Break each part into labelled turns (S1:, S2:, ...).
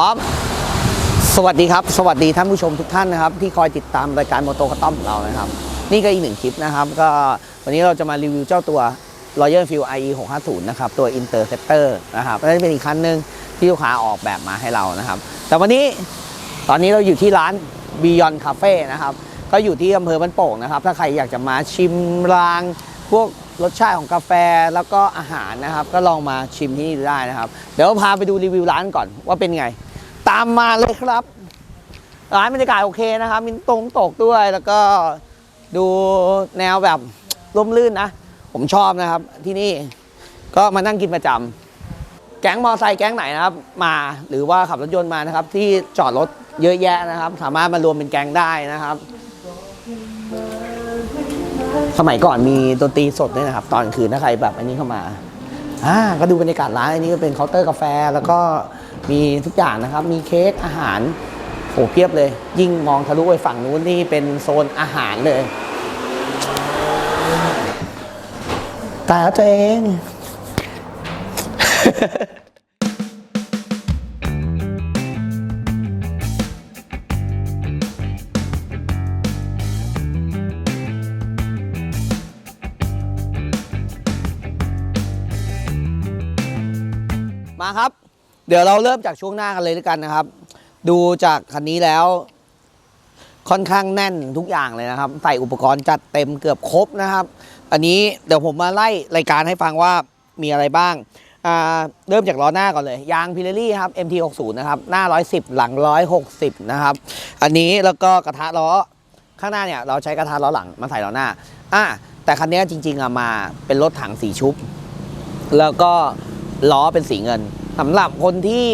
S1: ร้อม สวัสดีครับ สวัสดีท่านผู้ชมทุกท่านนะครับ ที่คอยติดตามรายการโมโตคต้อมของเรานะครับ นี่ก็อีกหนึ่งคลิปนะครับ ก็วันนี้เราจะมารีวิวเจ้าตัว Royal Field IE 650นะครับ ตัว Interceptor นะครับและนี่เป็นอีกคันหนึ่งที่ลูกค้าออกแบบมาให้เรานะครับ แต่วันนี้ตอนนี้เราอยู่ที่ร้าน Beyond Cafe นะครับ ก็อยู่ที่อำเภอบ้านโป่งนะครับ ถ้าใครอยากจะมาชิมราง พวกรสชาติของกาแฟแล้วก็อาหารนะครับ ก็ลองมาชิมที่นี่ดูได้นะครับ เดี๋ยวพาไปดูรีวิวร้านก่อนว่าเป็นไง ตามมาเลยครับร้านบรรยากาศโอเคนะครับ มีตรงตกด้วยแล้วก็ดูแนวแบบร่มรื่นนะ ผมชอบนะครับที่นี่ก็มานั่งกินประจำแก๊งมอไซค์แก๊งไหนนะครับ มาหรือว่าขับรถยนต์มานะครับ ที่จอดรถเยอะแยะนะครับ สามารถมารวมเป็นแก๊งได้นะครับ สมัยก่อนมีดนตรีสดด้วยนะครับ ตอนคืนถ้าใครแบบอันนี้เข้ามาอ่าก็ดูบรรยากาศร้านอันนี้ก็เป็นเคาน์เตอร์กาแฟแล้วก็ มีทุกอย่างนะครับ มีเค้กอาหารโหเพียบเลย ยิ่งมองทะลุไปฝั่งนู้นนี่เป็นโซนอาหารเลยต่แล้วตัวเองมาครับ เดี๋ยวเราเริ่มจากช่วงหน้ากันเลยด้วยกันนะครับ ดูจากคันนี้แล้ว ค่อนข้างแน่นทุกอย่างเลยนะครับ ใส่อุปกรณ์จัดเต็มเกือบครบนะครับ อันนี้เดี๋ยวผมมาไล่รายการให้ฟังว่ามีอะไรบ้างเริ่มจากล้อหน้าก่อนเลย ยางพิเรลี่ครับ MT60 นะครับ หน้า 110 หลัง 160 นะครับ อันนี้แล้วก็กระทะล้อข้างหน้าเนี่ยเราใช้กระทะล้อหลังมาใส่ล้อหน้าอะแต่คันนี้จริงๆอะมาเป็นรถถังสีชุบ แล้วก็ล้อเป็นสีเงิน สำหรับคนที่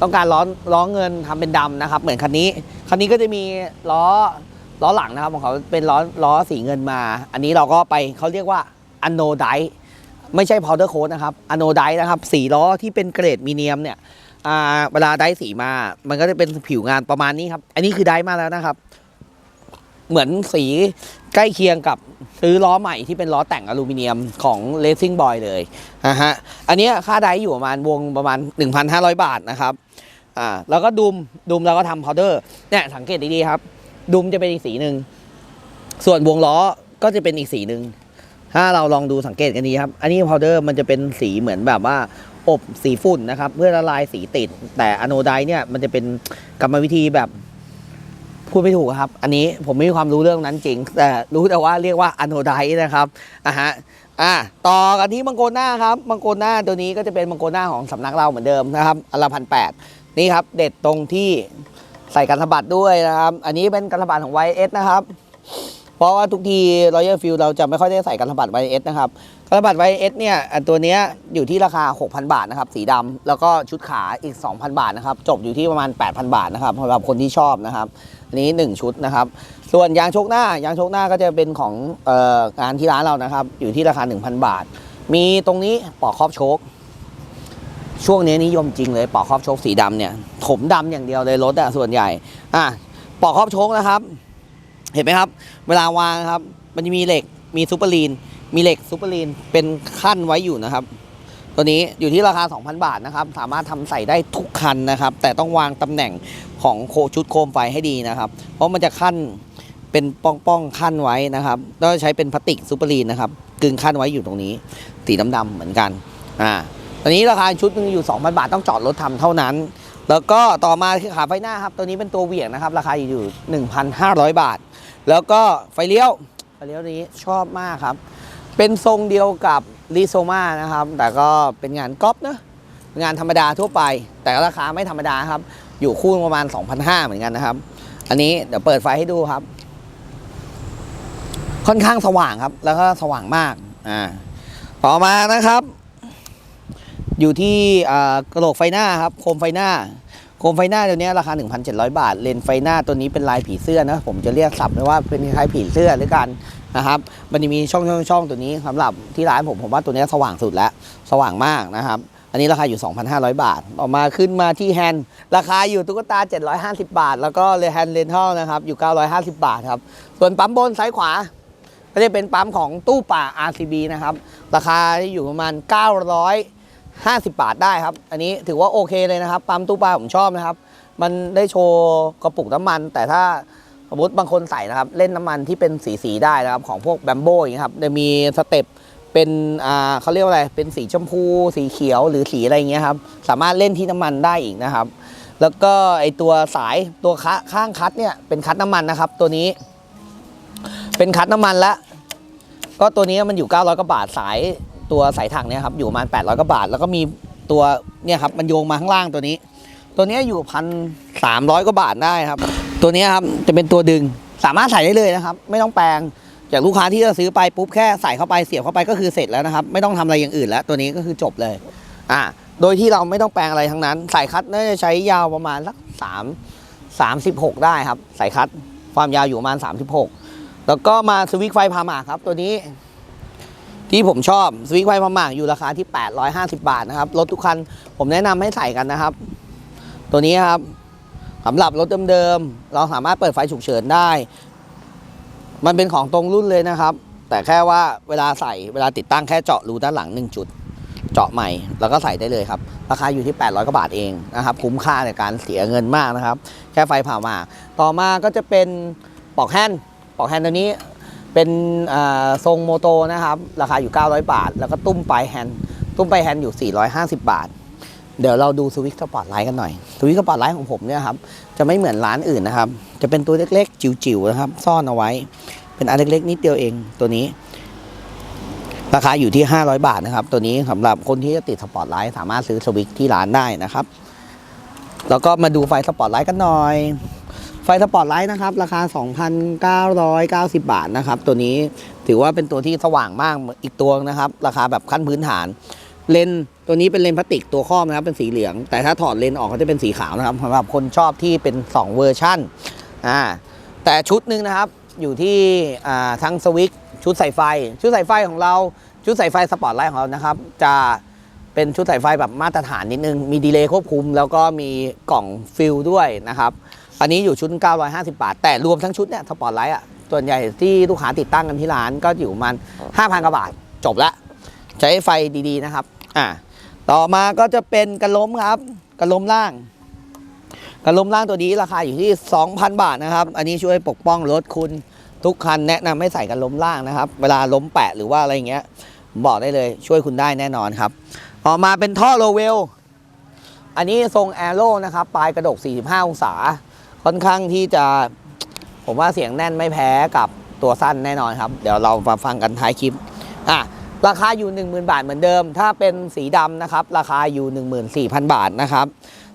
S1: ต้องการล้อล้อเงินทำเป็นดำนะครับ เหมือนคันนี้ คันนี้ก็จะมีล้อล้อหลังนะครับของเขาเป็นล้อล้อสีเงินมา อันนี้เราก็ไปเขาเรียกว่าอโนไดไม่ใช่พาวเดอร์โค้ดนะครับอโนไดนะครับสีล้อที่เป็นเกรดมีเนียมเนี่ยเวลาได้สีมา มันก็จะเป็นผิวงานประมาณนี้ครับ อันนี้คือได้มาแล้วนะครับ เหมือนสีใกล้เคียงกับซื้อล้อใหม่ที่เป็นล้อแต่งอลูมิเนียมของ Racing Boy เลยนะฮะอันนี้ค่าไดอยู่ประมาณวงประมาณ 1,500 บาทนะครับอ่าแล้วก็ดุมดุมเราก็ทำพาวเดอร์เนี่ยสังเกตดีๆครับ ดุมจะเป็นอีกสีหนึ่งส่วนวงล้อก็จะเป็นอีกสีหนึ่งถ้าเราลองดูสังเกตกันดีครับ อันนี้พาวเดอร์มันจะเป็นสีเหมือนแบบว่าอบสีฝุ่นนะครับ เพื่อละลายสีติด แต่อโนไดเนี่ยมันจะเป็นกรรมวิธีแบบ พูดไม่ถูกครับ อันนี้ผมไม่มีความรู้เรื่องนั้นจริง แต่รู้แต่ว่าเรียกว่าอโนไดนะครับอะฮะอะต่อกันที่มังโกรหน้าครับมังโกรหน้าตัวนี้ก็จะเป็นมังโกรหน้าของสำนักเราเหมือนเดิมนะครับอันละพันแปดนี่ครับ เด็ดตรงที่ใส่กันสะบัดด้วยนะครับ อันนี้เป็นกันสะบัดของ YS นะครับ เพราะว่าทุกที Royal Field เราจะไม่ค่อยได้ใส่กันสะบัด YS นะครับกันสะบัด YS เนี่ยตัวนี้อยู่ที่ราคา 6,000 บาทนะครับ สีดำแล้วก็ชุดขาอีก 2,000 บาทนะครับ จบอยู่ที่ประมาณ 8,000 บาทนะครับสำหรับคนที่ชอบนะครับ นนี้ 1 ชุดนะครับ ส่วนยางโชกหน้ายางโชกหน้าก็จะเป็นของอองานที่ร้านเรานะครับ อยู่ที่ราคา 1,000 บาท มีตรงนี้ปอกครอบโชคช่วงนี้นิยมจริงเลยปอกครอบโชคสีดำเนี่ยถมดำอย่างเดียวเลยรถอะส่วนใหญ่อะปอกครอบโชคนะครับ เห็นไหมครับ เวลาวางครับ มันจะมีเหล็กมีซูเปอร์ลีนมีเหล็กซูเปอร์ลีนเป็นขั้นไว้อยู่นะครับ ตัวนี้อยู่ที่ราคา 2,000 บาทนะครับ สามารถทำใส่ได้ทุกคันนะครับ แต่ต้องวางตำแหน่งของโคชุดโคมไฟให้ดีนะครับ เพราะมันจะขั้นเป็นป้องๆขั้นไว้นะครับแล้วใช้เป็นพลาสติกซูเปอร์ลีนนะครับกึงขั้นไว้อยู่ตรงนี้ สีดำๆเหมือนกันอ่าตอนนี้ราคาชุดนึงอยู่ 2,000 บาทต้องจอดรถทำเท่านั้น แล้วก็ต่อมาคือขาไฟหน้าครับ ตัวนี้เป็นตัวเหวี่ยงนะครับ ราคาอยู่ 1,500 บาท แล้วก็ไฟเลี้ยวไฟเลี้ยวนี้ชอบมากครับ เป็นทรงเดียวกับ ลีโซมานะครับ แต่ก็เป็นงานก๊อปนะงานธรรมดาทั่วไป แต่ราคาไม่ธรรมดาครับ อยู่คู่ประมาณ 2,500 เหมือนกันนะครับ อันนี้เดี๋ยวเปิดไฟให้ดูครับ ค่อนข้างสว่างครับ แล้วก็สว่างมากอ่าต่อมานะครับ อยู่ที่กระโหลกไฟหน้าครับ โคมไฟหน้า คมไฟหน้าเดี๋ยวนี้ราคา 1,700 บาท เลนไฟหน้าตัวนี้เป็นลายผีเสื้อนะ ผมจะเรียกศัพท์เลยว่าเป็นคล้ายผีเสื้อหรือกันนะครับ มันจะมีช่องช่องช่องตัวนี้สำหรับที่ร้านผมผมว่าตัวนี้สว่างสุดแล้ว สว่างมากนะครับ อันนี้ราคาอยู่ 2,500 บาทต่อมาขึ้นมาที่แฮนด์ราคาอยู่ตุ๊กตา 750 บาท แล้วก็เลแฮนด์เลนทัลนะครับอยู่ 950 บาทครับ ส่วนปั๊มบนซ้ายขวา ก็จะเป็นปั๊มของตู้ป่า RCB นะครับ ราคาอยู่ประมาณ 900 50 บาทได้ครับ อันนี้ถือว่าโอเคเลยนะครับ ปั๊มตู้ปลาผมชอบนะครับ มันได้โชว์กระปุกน้ำมัน แต่ถ้าสมมติบางคนใส่นะครับ เล่นน้ำมันที่เป็นสีสีได้นะครับ ของพวกแบมโบอย่างเงี้ครับจะมีสเต็ปเป็นอ่าเขาเรียกว่าอะไร เป็นสีชมพู สีเขียวหรือสีอะไรอย่างเงี้ยครับ สามารถเล่นที่น้ำมันได้อีกนะครับ แล้วก็ไอตัวสายตัวคะข้างคัดเนี่ยเป็นคัดน้ำมันนะครับ ตัวนี้ เป็นคัดน้ำมันละก็ตัวนี้มันอยู่900กว่าบาทสาย ตัวสายถังเนี่ยครับอยู่ประมาณ800กว่าบาท แล้วก็มีตัวเนี่ยครับมันโยงมาข้างล่างตัวนี้ ตัวนี้อยู่พันสามร้อยกว่าบาทได้ครับ ตัวนี้ครับจะเป็นตัวดึงสามารถใส่ได้เลยนะครับ ไม่ต้องแปลงจากลูกค้าที่จะซื้อไปปุ๊บแค่ใส่เข้าไปเสียบเข้าไปก็คือเสร็จแล้วนะครับ ไม่ต้องทำอะไรอย่างอื่นแล้ว ตัวนี้ก็คือจบเลยอ่าโดยที่เราไม่ต้องแปลงอะไรทั้งนั้น สายคัดน่าจะใช้ยาวประมาณสักสามสามสิบหกได้ครับสายคัดความยาวอยู่ประมาณสามสิบหกแล้วก็มาสวิตช์ไฟพามาครับ ตัวนี้ ที่ผมชอบสวิตไฟพามาอยู่ราคาที่ 850 บาทนะครับ รถทุกคันผมแนะนำให้ใส่กันนะครับ ตัวนี้ครับสำหรับรถเดิมๆเราสามารถเปิดไฟฉุกเฉินได้ มันเป็นของตรงรุ่นเลยนะครับ แต่แค่ว่าเวลาใส่เวลาติดตั้งแค่เจาะรูด้านหลัง 1 จุด เจาะใหม่แล้วก็ใส่ได้เลยครับ ราคาอยู่ที่ 800กว่าบาทเองนะครับ คุ้มค่าในการเสียเงินมากนะครับ แค่ไฟผ่ามา ต่อมาก็จะเป็นปลอกแฮนด์ปลอกแฮนด์ตัวนี้ เป็นทรงโมโตนะครับ ราคาอยู่ 900 บาท แล้วก็ตุ้มปลายแฮนด์ตุ้มปลายแฮนด์อยู่ 450 บาท เดี๋ยวเราดูสวิตช์สปอตไลท์กันหน่อยสวิตช์สปอตไลท์ของผมเนี่ยครับจะไม่เหมือนร้านอื่นนะครับ จะเป็นตัวเล็กๆ จิ๋วๆนะครับ ซ่อนเอาไว้ เป็นอันเล็กๆ นิดเดียวเองตัวนี้ ราคาอยู่ที่ 500 บาทนะครับ ตัวนี้สำหรับคนที่จะติดสปอตไลท์สามารถซื้อสวิตช์ที่ร้านได้นะครับ แล้วก็มาดูไฟสปอตไลท์กันหน่อย ไฟสปอตไลท์นะครับ ราคา 2,990 บาทนะครับ ตัวนี้ถือว่าเป็นตัวที่สว่างมากอีกตัวนะครับ ราคาแบบขั้นพื้นฐาน เลนตัวนี้เป็นเลนพลาสติกตัวครอบนะครับเป็นสีเหลือง แต่ถ้าถอดเลนออกก็จะเป็นสีขาวนะครับสำหรับคนชอบที่เป็น 2 เวอร์ชันอ่าแต่ชุดหนึ่งนะครับอยู่ที่อ่าทั้งสวิตช์ชุดสายไฟ ชุดสายไฟของเราชุดสายไฟสปอตไลท์ของเรานะครับจะเป็นชุดสายไฟแบบมาตรฐานนิดนึง มีดีเลย์ควบคุม แล้วก็มีกล่องฟิลด้วยนะครับ อันนี้อยู่ชุด 950 บาท แต่รวมทั้งชุดเนี่ยสปอตไลท์อะส่วนใหญ่ที่ลูกค้าติดตั้งกันที่ร้านก็อยู่ประมัน5,000กว่าบาท จบละ ใช้ไฟดีๆนะครับอ่าต่อมาก็จะเป็นกระล้มครับกระล้มล่างกระล้มล่างตัวนี้ราคาอยู่ที่ 2,000 บาทนะครับ อันนี้ช่วยปกป้องรถคุณทุกคันแนะนำให้ใส่กระล้มล่างนะครับ เวลาล้มแปะหรือว่าอะไรเงี้ยบอกได้เลยช่วยคุณได้แน่นอนครับต่อมาเป็นท่อโลเวล อันนี้ทรงแอโร่นะครับ ปลายกระดก 45 องศา ค่อนข้างที่จะ ผมว่าเสียงแน่นไม่แพ้กับตัวสั้นแน่นอนครับ เดี๋ยวเรามาฟังกันท้ายคลิปอะราคาอยู่ 10,000 บาทเหมือนเดิม ถ้าเป็นสีดำนะครับ ราคาอยู่ 14,000 บาทนะครับ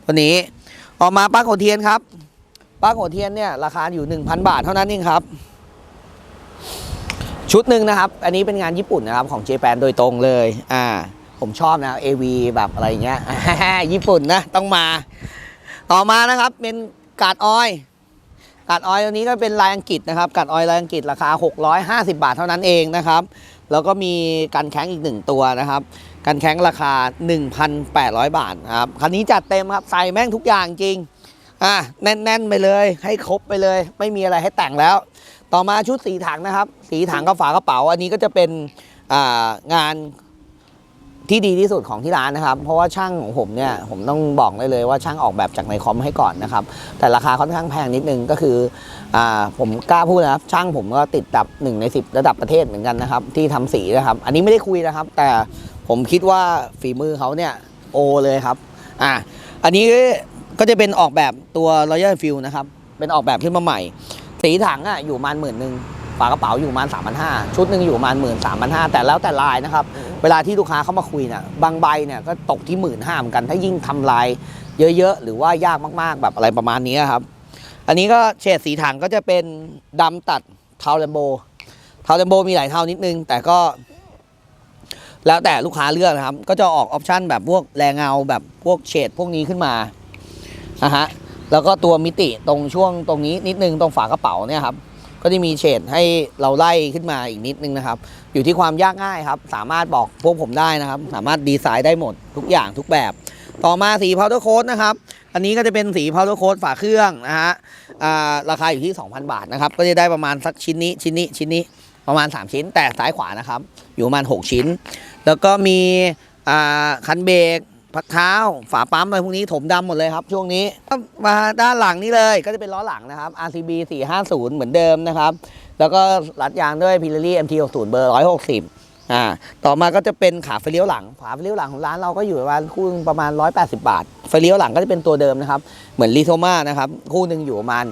S1: ตัวนี้ออกมาปลั๊กหัวเทียนครับปลั๊กหัวเทียนเนี่ยราคาอยู่ 1,000 บาทเท่านั้นเองครับ ชุดหนึ่งนะครับ อันนี้เป็นงานญี่ปุ่นนะครับของเจแปนโดยตรงเลยอ่าผมชอบนะ AV แบบอะไรเงี้ยญี่ปุ่นนะต้องมา ต่อมานะครับเป็น กาดออยกาดออยตัวนี้ก็เป็นลายอังกฤษนะครับกาดออยลายอังกฤษราคา 650 บาทเท่านั้นเองนะครับ แล้วก็มีกันแข้งอีกหนึ่งตัวนะครับกันแข้งราคา 1,800 บาทครับคันนี้จัดเต็มครับใส่แม่งทุกอย่างจริงอะแน่นๆไปเลย ให้ครบไปเลย ไม่มีอะไรให้แต่งแล้ว ต่อมาชุดสีถังนะครับ สีถังกับฝากระเป๋า อันนี้ก็จะเป็นงาน ที่ดีที่สุดของที่ร้านนะครับ เพราะว่าช่างของผมเนี่ยผมต้องบอกได้เลยว่าช่างออกแบบจากในคอมให้ก่อนนะครับ แต่ราคาค่อนข้างแพงนิดนึงก็คืออ่าผมกล้าพูดนะครับ ช่างผมก็ติดดับหนึ่งในสิบระดับประเทศเหมือนกันนะครับ ที่ทำสีนะครับ อันนี้ไม่ได้คุยนะครับ แต่ผมคิดว่าฝีมือเขาเนี่ยโอเลยครับอ่าอันนี้ก็จะเป็นออกแบบตัว Royal Field นะครับ เป็นออกแบบขึ้นมาใหม่ สีถังอะอยู่ประมาณหมื่นหนึ่งฝากระเป๋าอยู่ประมาณสามพันห้าชุดหนึ่งอยู่ประมาณหมื่นสามพันห้าแต่แล้วแต่ลายนะครับ เวลาที่ลูกค้าเข้ามาคุยเนี่ยบางใบเนี่ยก็ตกที่หมื่นห้าเหมือนกัน ถ้ายิ่งทำลายเยอะๆ หรือว่ายากมากๆ แบบอะไรประมาณนี้ครับ อันนี้ก็เฉดสีถังก็จะเป็นดำตัดเทาแลมโบเทาแลมโบมีหลายเทานิดนึง แต่ก็ แล้วแต่ลูกค้าเลือกนะครับ ก็จะออกออปชั่นแบบพวกแรงเงาแบบพวกเฉดพวกนี้ขึ้นมานะฮะแล้วก็ตัวมิติตรงช่วงตรงนี้นิดนึงตรงฝากระเป๋าเนี่ยครับ ก็จะมีเฉดให้เราไล่ขึ้นมาอีกนิดนึงนะครับ อยู่ที่ความยากง่ายครับ สามารถบอกพวกผมได้นะครับ สามารถดีไซน์ได้หมดทุกอย่างทุกแบบ ต่อมาสีพาวเดอร์โค้ดนะครับ อันนี้ก็จะเป็นสีพาวเดอร์โค้ดฝาเครื่องนะฮะราคาอยู่ที่ 2,000 บาทนะครับ ก็จะได้ประมาณสักชิ้นนี้ชิ้นนี้ชิ้นนี้ประมาณ 3 ชิ้น แต่ซ้ายขวานะครับ อยู่ประมาณ 6 ชิ้น แล้วก็มีคันเบรก พักเท้าฝาปั๊มอะไรพวกนี้ถมดำหมดเลยครับ ช่วงนี้มาด้านหลังนี่เลยก็จะเป็นล้อหลังนะครับ RCB 450 เหมือนเดิมนะครับ แล้วก็รัดยางด้วย Pirelli MT60 เบอร์ 160อ่าต่อมาก็จะเป็นขาไฟเลี้ยวหลังขาไฟเลี้ยวหลังของร้านเราก็อยู่ประมาณคู่ประมาณ 180 บาท ไฟเลี้ยวหลังก็จะเป็นตัวเดิมนะครับเหมือนลีโทมานะครับคู่หนึ่งอยู่ประมาณ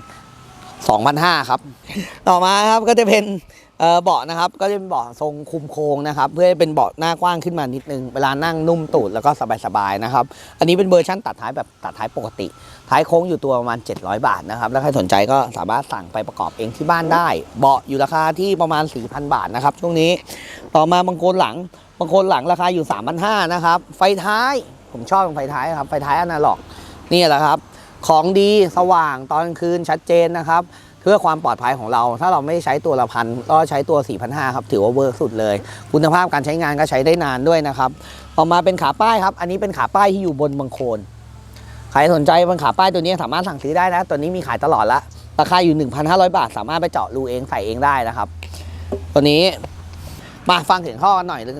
S1: 2,500ครับต่อมาครับก็จะเป็น เบาะนะครับก็จะเป็นเบาะทรงคุมโค้งนะครับเพื่อให้เป็นเบาะหน้ากว้างขึ้นมานิดนึงเวลานั่งนุ่มตูดแล้วก็สบายๆนะครับอันนี้เป็นเวอร์ชั่นตัดท้ายแบบตัดท้ายปกติ ท้ายโค้งอยู่ตัวประมาณ 700 บาทนะครับแล้วใครสนใจก็สามารถสั่งไปประกอบเองที่บ้านได้ เบาะอยู่ราคาที่ประมาณ 4,000 บาทนะครับช่วงนี้ต่อมาบางโคนหลังบางโคนหลังราคาอยู่ 3,500นะครับไฟท้ายผมชอบไฟท้ายครับไฟท้ายอนาล็อกนี่แหละครับของดีสว่างตอนกลางคืนชัดเจนนะครับ เพื่อความปลอดภัยของเรา ถ้าเราไม่ใช้ตัวละพันก็ใช้ตัว 4,500ครับถือว่าเวิร์กสุดเลย คุณภาพการใช้งานก็ใช้ได้นานด้วยนะครับต่อมาเป็นขาป้ายครับ อันนี้เป็นขาป้ายที่อยู่บนบังโคลนใครสนใจบนขาป้ายตัวนี้สามารถสั่งซื้อได้นะตัวนี้มีขายตลอดละราคาอยู่ 1,500 บาท สามารถไปเจาะรูเองใส่เองได้นะครับ ตัวนี้มาฟังเสียงท่อกันหน่อยนึง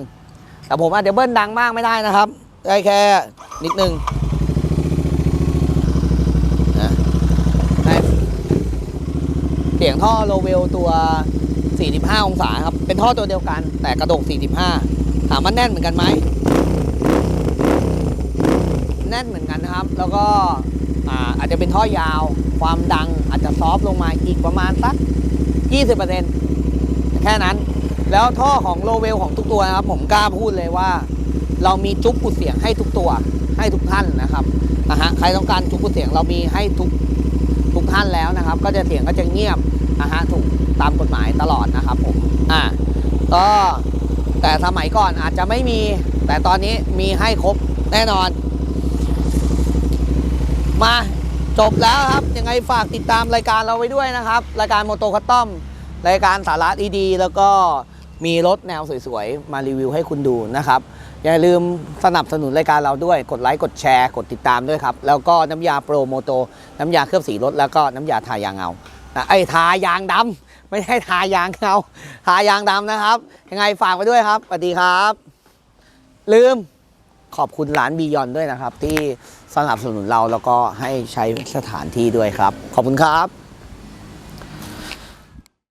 S1: แต่ผมอาจจะเบิ้ลดังมากไม่ได้นะครับได้แค่นิดนึงนะให้ เสียงท่อโลเวลตัว 45 องศาครับ เป็นท่อตัวเดียวกัน แต่กระดก 45 ถามว่าแน่นเหมือนกันไหม แน่นเหมือนกันนะครับ แล้วก็อาอาจจะเป็นท่อยาว ความดังอาจจะซอฟต์ลงมาอีกประมาณสัก 20%แค่นั้น แล้วท่อของโลเวลของทุกตัวนะครับ ผมกล้าพูดเลยว่า เรามีจุ๊บอุดเสียงให้ทุกตัว ให้ทุกท่านนะครับนะฮะ ใครต้องการจุ๊บอุดเสียงเรามีให้ทุก ทุกท่านแล้วนะครับ ก็จะเสียงก็จะเงียบนะฮะถูกตามกฎหมายตลอดนะครับผมอ่าก็แต่สมัยก่อนอาจจะไม่มี แต่ตอนนี้มีให้ครบแน่นอน มาจบแล้วครับ ยังไงฝากติดตามรายการเราไว้ด้วยนะครับ รายการโมโตคัตตอม รายการสาระดีๆแล้วก็ มีรถแนวสวยๆ มารีวิวให้คุณดูนะครับ อย่าลืมสนับสนุนรายการเราด้วย กดไลค์ กดแชร์ กดติดตามด้วยครับ แล้วก็น้ำยาโปรโมโต น้ำยาเคลือบสีรถ แล้วก็น้ำยาทายางเงาไอ้ทายางดำไม่ใช่ทายางเงา ทายางดำนะครับ ยังไงฝากไว้ด้วยครับ สวัสดีครับ ลืมขอบคุณร้านบียอนด้วยนะครับ ที่สนับสนุนเราแล้วก็ให้ใช้สถานที่ด้วยครับ ขอบคุณครับ